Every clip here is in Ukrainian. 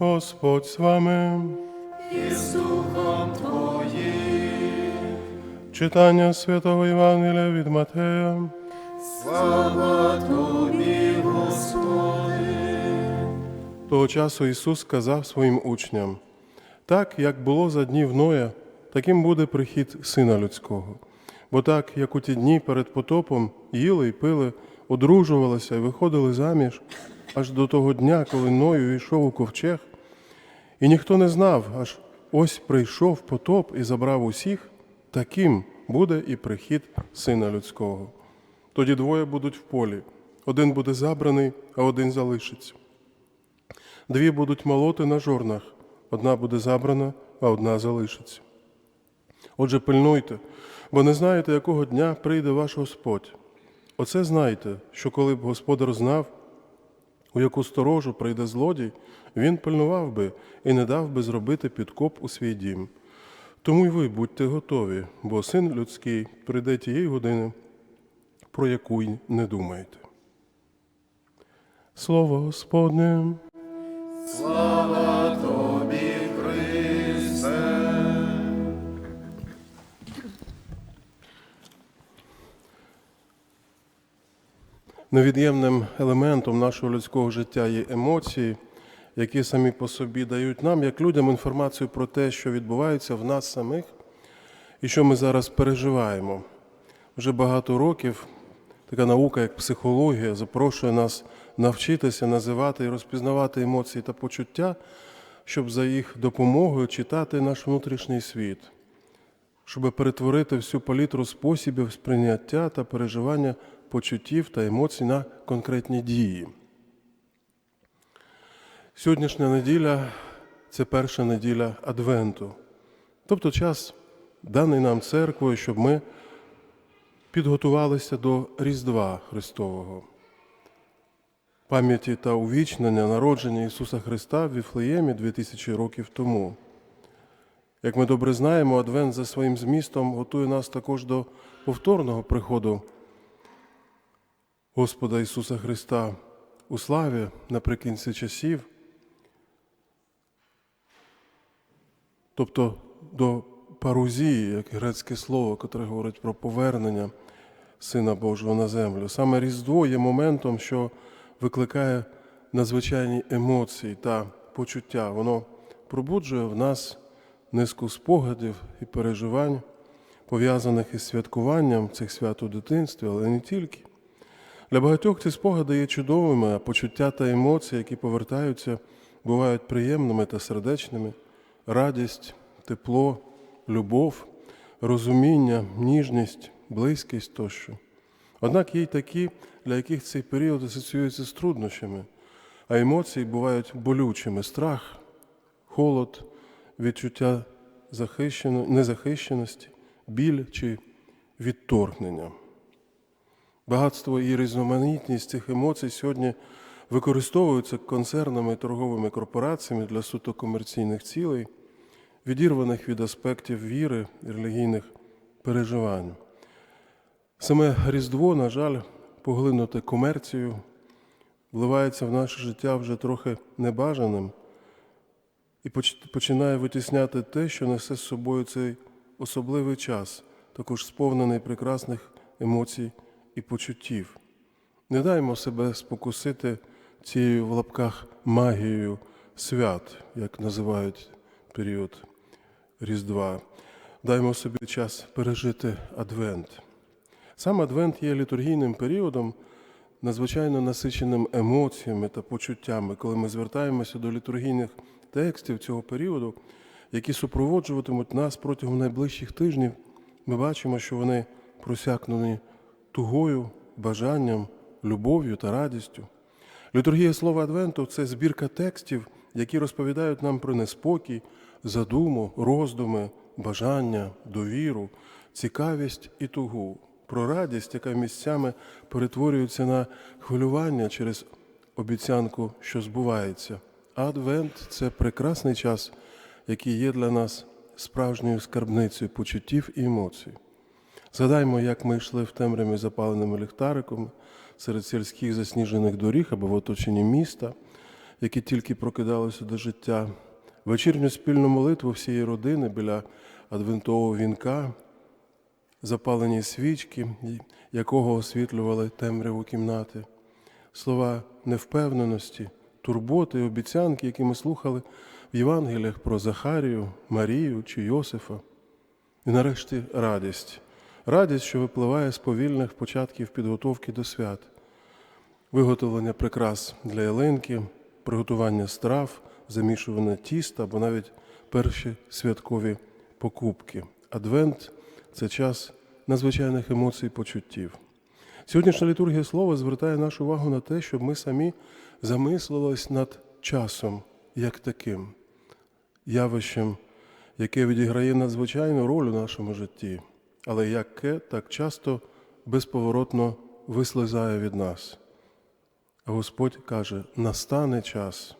Господь з вами. і з Духом Твоїм. Читання Святого Євангелія від Матея. Слава Тобі, Господи. Того часу Ісус сказав своїм учням: так, як було за днів Ноя, таким буде прихід Сина Людського. Бо так, як у ті дні перед потопом їли і пили, одружувалися і виходили заміж, аж до того дня, коли Ною йшов у ковчег, і ніхто не знав, аж ось прийшов потоп і забрав усіх, таким буде і прихід Сина Людського. Тоді двоє будуть в полі, один буде забраний, а один залишиться. Дві будуть молоти на жорнах, одна буде забрана, а одна залишиться. Отже, пильнуйте, бо не знаєте, якого дня прийде ваш Господь. Оце знайте, що коли б господар знав, у яку сторожу прийде злодій, він пильнував би і не дав би зробити підкоп у свій дім. Тому й ви будьте готові, бо син людський прийде тієї години, про яку й не думаєте. Слово Господне. Слава Невід'ємним елементом нашого людського життя є емоції, які самі по собі дають нам, як людям, інформацію про те, що відбувається в нас самих і що ми зараз переживаємо. Вже багато років така наука, як психологія, запрошує нас навчитися називати і розпізнавати емоції та почуття, щоб за їх допомогою читати наш внутрішній світ, щоб перетворити всю палітру способів сприйняття та переживання почуттів та емоцій на конкретні дії. Сьогоднішня неділя це перша неділя Адвенту, тобто час, даний нам церквою, щоб ми підготувалися до Різдва Христового, пам'яті та увічнення народження Ісуса Христа в Віфлеємі 2000 років тому. Як ми добре знаємо, Адвент за своїм змістом готує нас також до повторного приходу Господа Ісуса Христа у славі наприкінці часів, тобто до парузії, як грецьке слово, яке говорить про повернення Сина Божого на землю. Саме Різдво є моментом, що викликає надзвичайні емоції та почуття. Воно пробуджує в нас низку спогадів і переживань, пов'язаних із святкуванням цих свят у дитинстві, але не тільки. Для багатьох ці спогади є чудовими, а почуття та емоції, які повертаються, бувають приємними та сердечними. Радість, тепло, любов, розуміння, ніжність, близькість тощо. Однак є й такі, для яких цей період асоціюється з труднощами, а емоції бувають болючими страх, холод, відчуття незахищеності, біль чи відторгнення. Багатство і різноманітність цих емоцій сьогодні використовуються концернами і торговими корпораціями для суто комерційних цілей, відірваних від аспектів віри релігійних переживань. Саме Різдво, на жаль, поглинуте комерцією, вливається в наше життя вже трохи небажаним і починає витісняти те, що несе з собою цей особливий час, також сповнений прекрасних емоцій і почуттів. Не даймо себе спокусити цією в лапках магією свят, як називають період Різдва. Даймо собі час пережити Адвент. Сам Адвент є літургійним періодом, надзвичайно насиченим емоціями та почуттями, коли ми звертаємося до літургійних текстів цього періоду, які супроводжуватимуть нас протягом найближчих тижнів, ми бачимо, що вони просякнені тугою, бажанням, любов'ю та радістю. Літургія слова Адвенту це збірка текстів, які розповідають нам про неспокій, задуму, роздуми, бажання, довіру, цікавість і тугу, про радість, яка місцями перетворюється на хвилювання через обіцянку, що збувається. Адвент це прекрасний час, який є для нас справжньою скарбницею почуттів і емоцій. Згадаймо, як ми йшли в темряві запаленими ліхтариками серед сільських засніжених доріг або в оточенні міста, які тільки прокидалися до життя, вечірню спільну молитву всієї родини біля адвентового вінка, запалені свічки, якого освітлювали темряву кімнати, слова невпевненості, турботи обіцянки, які ми слухали в Євангеліях про Захарію, Марію чи Йосифа. І нарешті радість. Радість, що випливає з повільних початків підготовки до свят, виготовлення прикрас для ялинки, приготування страв, замішування тіста або навіть перші святкові покупки. Адвент це час надзвичайних емоцій і почуттів. Сьогоднішня літургія слова звертає нашу увагу на те, щоб ми самі замислились над часом як таким явищем, яке відіграє надзвичайну роль у нашому житті, але яке так часто безповоротно вислизає від нас. Господь каже: настане час.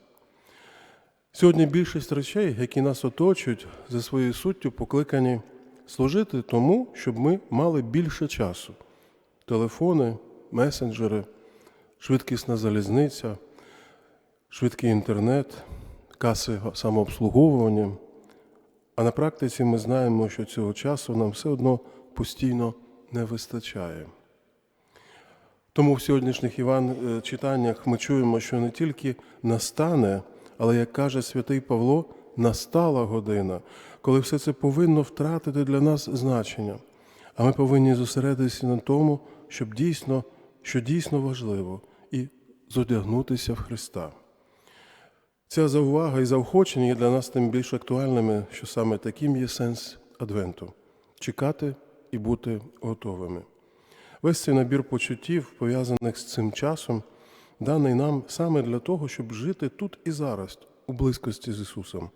Сьогодні більшість речей, які нас оточують, за своєю суттю покликані служити тому, щоб ми мали більше часу. Телефони, месенджери, швидкісна залізниця, швидкий інтернет, каси самообслуговування. А на практиці ми знаємо, що цього часу нам все одно постійно не вистачає. Тому в сьогоднішніх Іван е, читаннях ми чуємо, що не тільки настане, але, як каже святий Павло, настала година, коли все це повинно втратити для нас значення. А ми повинні зосередитися на тому, щоб дійсно, що дійсно важливо, і зодягнутися в Христа. Ця заувага і заохочення є для нас тим більш актуальними, що саме таким є сенс Адвенту чекати і бути готовими. Весь цей набір почуттів, пов'язаних з цим часом, даний нам саме для того, щоб жити тут і зараз, у близькості з Ісусом.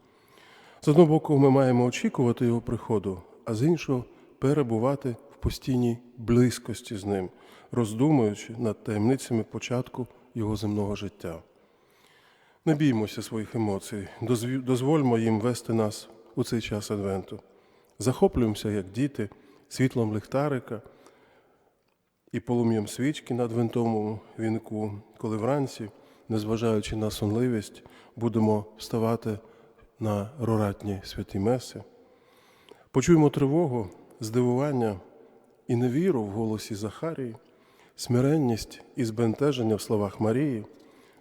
З одного боку, ми маємо очікувати Його приходу, а з іншого перебувати в постійній близькості з Ним, роздумуючи над таємницями початку Його земного життя. Не біймося своїх емоцій, дозвольмо їм вести нас у цей час Адвенту. Захоплюємося, як діти, світлом ліхтарика і полум'ям свічки на адвентовому вінку, коли вранці, незважаючи на сонливість, будемо вставати на роратні святі меси. Почуємо тривогу, здивування і невіру в голосі Захарії, смиренність і збентеження в словах Марії,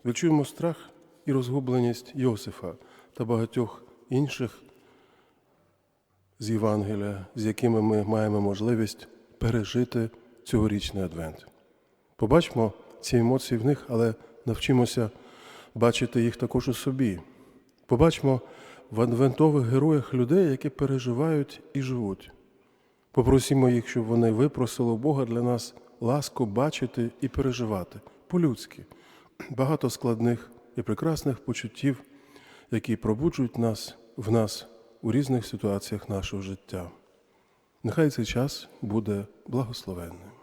відчуємо страх і розгубленість Йосифа та багатьох інших з Євангелія, з якими ми маємо можливість пережити цьогорічний адвент. Побачимо ці емоції в них, але навчимося бачити їх також у собі. Побачимо в адвентових героях людей, які переживають і живуть. Попросімо їх, щоб вони випросили у Бога для нас ласку бачити і переживати по-людськи багато складних і прекрасних почуттів, які пробуджують нас в нас у різних ситуаціях нашого життя. Нехай цей час буде благословенним.